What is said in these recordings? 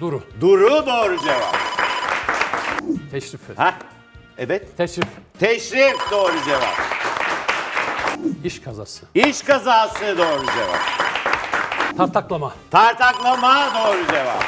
Duru. Duru doğru cevap. Teşrif. Ha? Evet. Teşrif. Teşrif doğru cevap. İş kazası. İş kazası doğru cevap. Tartaklama. Tartaklama doğru cevap.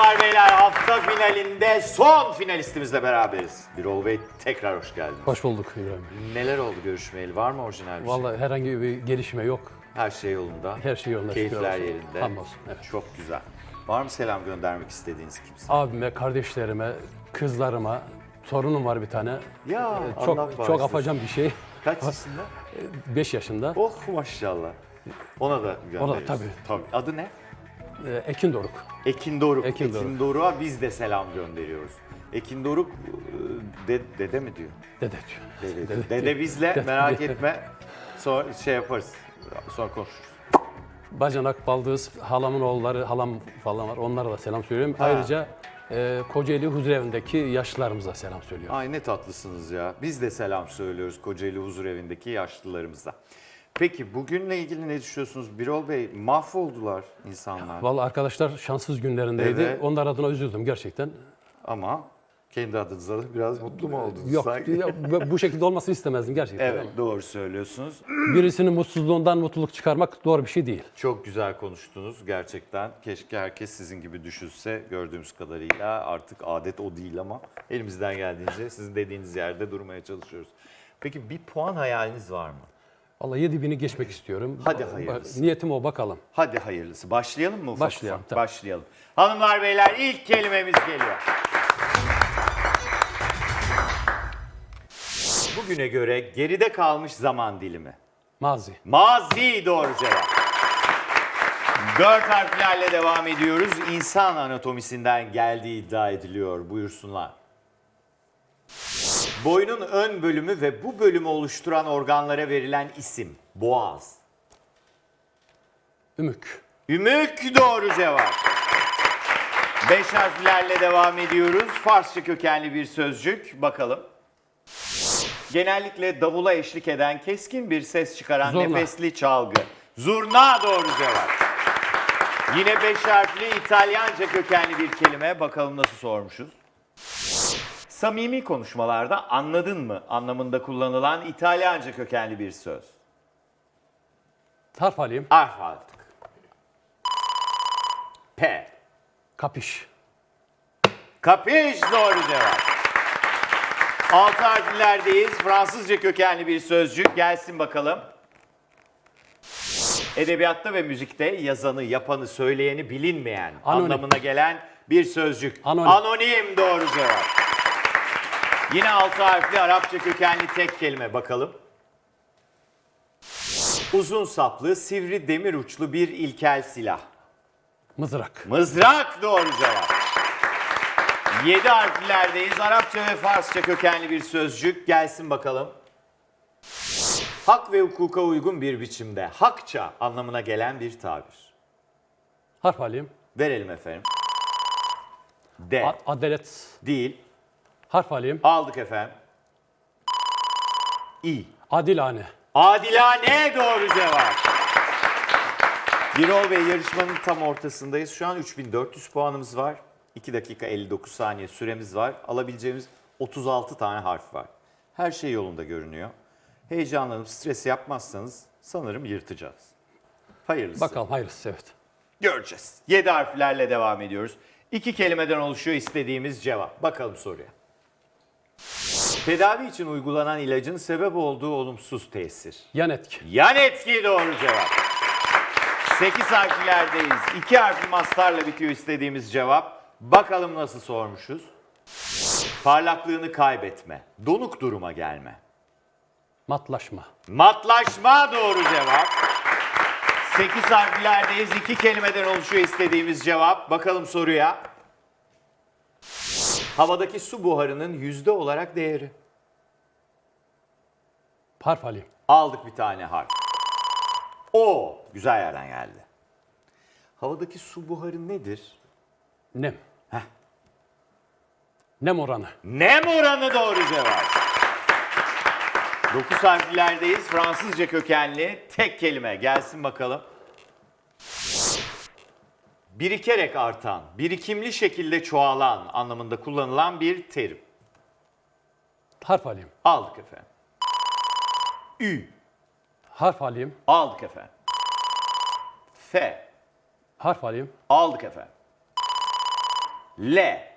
Hanımlar beyler hafta finalinde son finalistimizle beraberiz. Birol Bey tekrar hoş geldiniz. Hoş bulduk İbrahim. Bey. Neler oldu görüşmeyeli? Var mı orijinal bir şey? Vallahi herhangi bir gelişme yok. Her şey yolunda. Her şey yolunda, şükür Keyifler olsun. yerinde. Hamdolsun, evet. Çok güzel. Var mı selam göndermek istediğiniz kimse? Abime, kardeşlerime, kızlarıma, torunum var bir tane. Ya Ee, Allah çok bağışlasın. çok afacan bir şey. Kaç yaşında? 5 yaşında. Oh maşallah. Ona da gönderiyoruz. tabii. tabii. Adı ne? Ee, Ekin Doruk. Ekin Doruk. Ekin Ekin, Doruk. Doruk'a biz de selam gönderiyoruz. Ekin Doruk e, de, dede mi diyor? Dede diyor. Dede, Dede. dede bizle Dede. merak etme. Sonra şey yaparız. Sonra konuşuruz. Bacanak, Baldız, halamın oğulları, halam falan var. Onlara da selam söylüyorum. Ayrıca e, Kocaeli Huzurevi'ndeki yaşlılarımıza selam söylüyorum. Ay ne tatlısınız ya. Biz de selam söylüyoruz Kocaeli Huzur Evi'ndeki yaşlılarımıza. Peki bugünle ilgili ne düşünüyorsunuz? Birol Bey mahvoldular insanlar. Vallahi arkadaşlar şanssız günlerindeydi. Evet. Onlar adına üzüldüm gerçekten. Ama kendi adınıza da biraz mutlu mu oldunuz Yok, sanki? ya, bu şekilde olmasını istemezdim gerçekten. Evet doğru söylüyorsunuz. Birisinin mutsuzluğundan mutluluk çıkarmak doğru bir şey değil. Çok güzel konuştunuz gerçekten. Keşke herkes sizin gibi düşünse gördüğümüz kadarıyla artık adet o değil ama elimizden geldiğince sizin dediğiniz yerde durmaya çalışıyoruz. Peki bir puan hayaliniz var mı? Vallahi 7000'i geçmek istiyorum. Hadi hayırlısı. Niyetim o bakalım. Hadi hayırlısı. Başlayalım mı ufak Başlayalım, ufak? tabii. Başlayalım. Hanımlar beyler ilk kelimemiz geliyor. Bugüne göre geride kalmış zaman dilimi. Mazi. Mazi doğru cevap. Dört harflerle devam ediyoruz. İnsan anatomisinden geldiği iddia ediliyor. Buyursunlar. Boynun ön bölümü ve bu bölümü oluşturan organlara verilen isim. Boğaz. Ümük. Ümük doğru cevap. Beş harflerle devam ediyoruz. Farsça kökenli bir sözcük. Bakalım. Genellikle davula eşlik eden keskin bir ses çıkaran Zurna. nefesli çalgı. Zurna doğru cevap. Yine beş harfli İtalyanca kökenli bir kelime. Bakalım nasıl sormuşuz. Samimi konuşmalarda anladın mı anlamında kullanılan İtalyanca kökenli bir söz. Harf alayım. Harf aldık. P. Kapiş. Kapiş doğru cevap. Altı harflerdeyiz. Fransızca kökenli bir sözcük. Gelsin bakalım. Edebiyatta ve müzikte yazanı, yapanı, söyleyeni bilinmeyen Anonim. anlamına gelen bir sözcük. Anonim. Anonim doğru cevap. Yine altı harfli Arapça kökenli tek kelime bakalım. Uzun saplı, sivri demir uçlu bir ilkel silah. Mızrak. Mızrak doğru cevap. 7 harflerdeyiz. Arapça ve Farsça kökenli bir sözcük. Gelsin bakalım. Hak ve hukuka uygun bir biçimde hakça anlamına gelen bir tabir. Harf alayım. Verelim efendim. D. A- adalet. değil. Harf alayım. Aldık efendim. İ. Adilane. Adilane doğru cevap. Birol Bey yarışmanın tam ortasındayız. Şu an 3400 puanımız var. 2 dakika 59 saniye süremiz var. Alabileceğimiz 36 tane harf var. Her şey yolunda görünüyor. Heyecanlanıp stres yapmazsanız sanırım yırtacağız. Hayırlısı. Bakalım hayırlısı evet. Göreceğiz. 7 harflerle devam ediyoruz. İki kelimeden oluşuyor istediğimiz cevap. Bakalım soruya. Tedavi için uygulanan ilacın sebep olduğu olumsuz tesir. Yan etki. Yan etki doğru cevap. 8 harflerdeyiz. 2 harfli mastarla bitiyor istediğimiz cevap. Bakalım nasıl sormuşuz. Parlaklığını kaybetme. Donuk duruma gelme. Matlaşma. Matlaşma doğru cevap. 8 harflerdeyiz. 2 kelimeden oluşuyor istediğimiz cevap. Bakalım soruya. Havadaki su buharının yüzde olarak değeri. Harf alayım. Aldık bir tane harf. O. Güzel yerden geldi. Havadaki su buharı nedir? Nem. Nem oranı. Nem oranı doğru cevap. 9 harflerdeyiz. Fransızca kökenli tek kelime. Gelsin bakalım. Birikerek artan, birikimli şekilde çoğalan anlamında kullanılan bir terim. Harf alayım. Aldık efendim. Ü. Harf alayım. Aldık efendim. F. Harf alayım. Aldık efendim. L.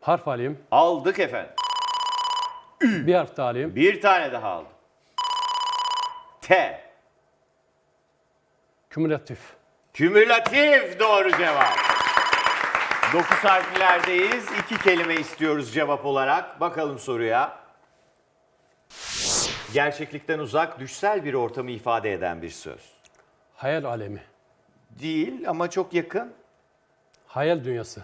Harf alayım. Aldık efendim. Bir harf daha alayım. Bir tane daha aldım. T. Kümülatif. Kümülatif doğru cevap. 9 harflerdeyiz. İki kelime istiyoruz cevap olarak. Bakalım soruya. Gerçeklikten uzak, düşsel bir ortamı ifade eden bir söz. Hayal alemi. Değil ama çok yakın. Hayal dünyası.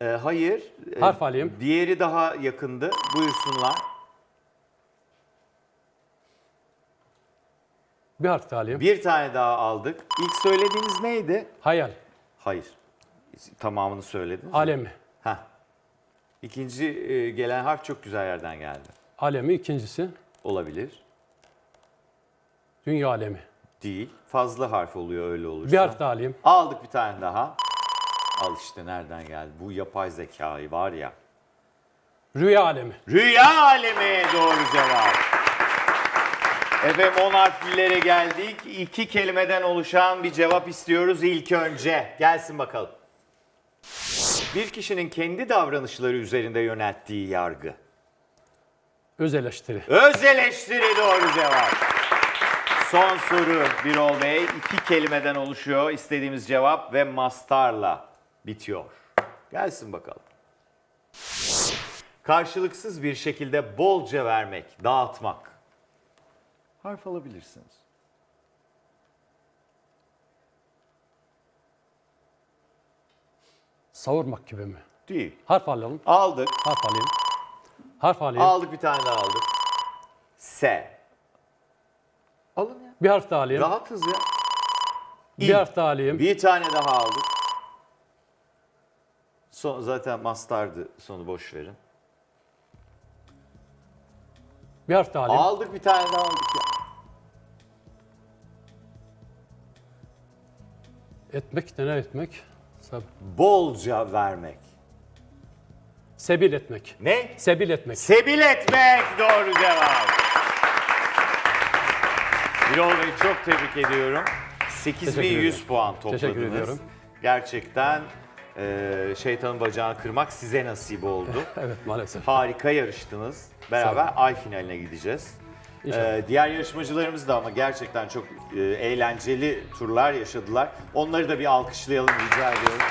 Ee, hayır. Ee, Harf alayım. Diğeri daha yakındı. Buyursunlar. Bir harf daha alayım. Bir tane daha aldık. İlk söylediğiniz neydi? Hayal. Hayır. Tamamını söylediniz. Alemi. Heh. İkinci e, gelen harf çok güzel yerden geldi. Alemi ikincisi. Olabilir. Dünya alemi. Değil. Fazla harf oluyor öyle olursa. Bir harf daha alayım. Aldık bir tane daha. Al işte nereden geldi. Bu yapay zekayı var ya. Rüya alemi. Rüya alemi doğru cevap. Efendim 10 harflilere geldik. İki kelimeden oluşan bir cevap istiyoruz ilk önce. Gelsin bakalım. Bir kişinin kendi davranışları üzerinde yönelttiği yargı. Öz eleştiri. Öz eleştiri doğru cevap. Son soru Birol Bey. iki kelimeden oluşuyor istediğimiz cevap ve mastarla bitiyor. Gelsin bakalım. Karşılıksız bir şekilde bolca vermek, dağıtmak. Harf alabilirsiniz. Savurmak gibi mi? Değil. Harf alalım. Aldık. Harf alayım. Harf alayım. Aldık bir tane daha aldık. S. Alın ya. Bir harf daha alayım. Rahatız ya. Bir harf daha alayım. Bir tane daha aldık. Son, zaten mastardı sonu boş verin. Bir harf daha alayım. Aldık bir tane daha aldık ya. Etmek de ne etmek? Sab- Bolca vermek. Sebil etmek. Ne? Sebil etmek. Sebil etmek doğru cevap. Birol Bey çok tebrik ediyorum. 8100 ederim. puan topladınız. Teşekkür ediyorum. Gerçekten e, şeytanın bacağını kırmak size nasip oldu. Evet maalesef. Harika yarıştınız. Beraber ay finaline gideceğiz. Ee, diğer yarışmacılarımız da ama gerçekten çok e, eğlenceli turlar yaşadılar. Onları da bir alkışlayalım rica ediyorum.